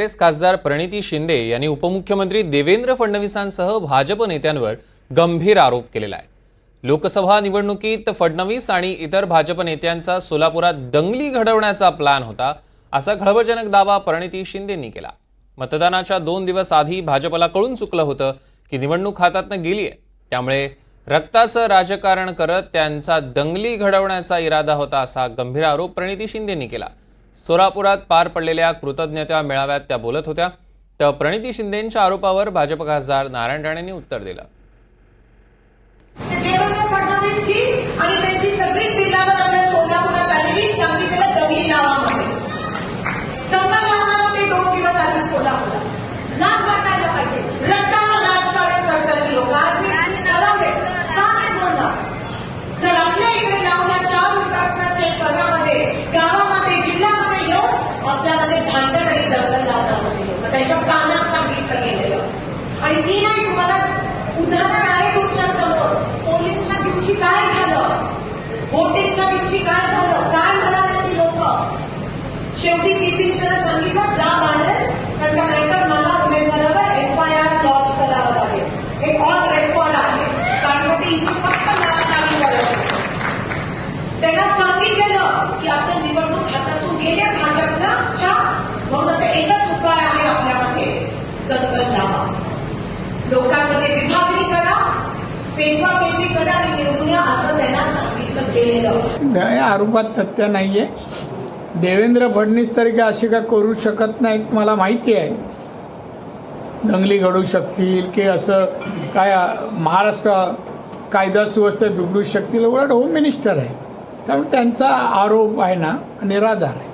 काँग्रेस खासदार प्रणिती शिंदे यांनी उपमुख्यमंत्री देवेंद्र फडणवीसांसह भाजप नेत्यांवर गंभीर आरोप केलेला आहे. लोकसभा निवडणुकीत फडणवीस आणि इतर भाजप नेत्यांचा सोलापुरात दंगली घडवण्याचा प्लॅन होता असा खळबळजनक दावा प्रणिती शिंदेंनी केला. मतदानाच्या दोन दिवस आधी भाजपला कळून चुकलं होतं की निवडणूक हातातनं गेली आहे. त्यामुळे रक्ताचं राजकारण करत त्यांचा दंगली घडवण्याचा इरादा होता असा गंभीर आरोप प्रणिती शिंदेंनी केला. सोलापुरात पार पडलेल्या कृतज्ञता मेळाव्यात त्या बोलत होत्या. तर प्रणिती शिंदेंच्या आरोपावर भाजप खासदार नारायण राणेंनी उत्तर दिलं. आणि ती नाही तुम्हाला उदाहरण आरोपात तथ्य नाही आहे देवेंद्र फडणवीस तरी काय असे काय करू शकत नाहीत मला माहिती आहे. दंगली घडू शकतील की असं काय महाराष्ट्र कायदा सुव्यवस्था बिघडू शकतील उलट होम मिनिस्टर आहे. त्यामुळे त्यांचा आरोप आहे ना निराधार आहे.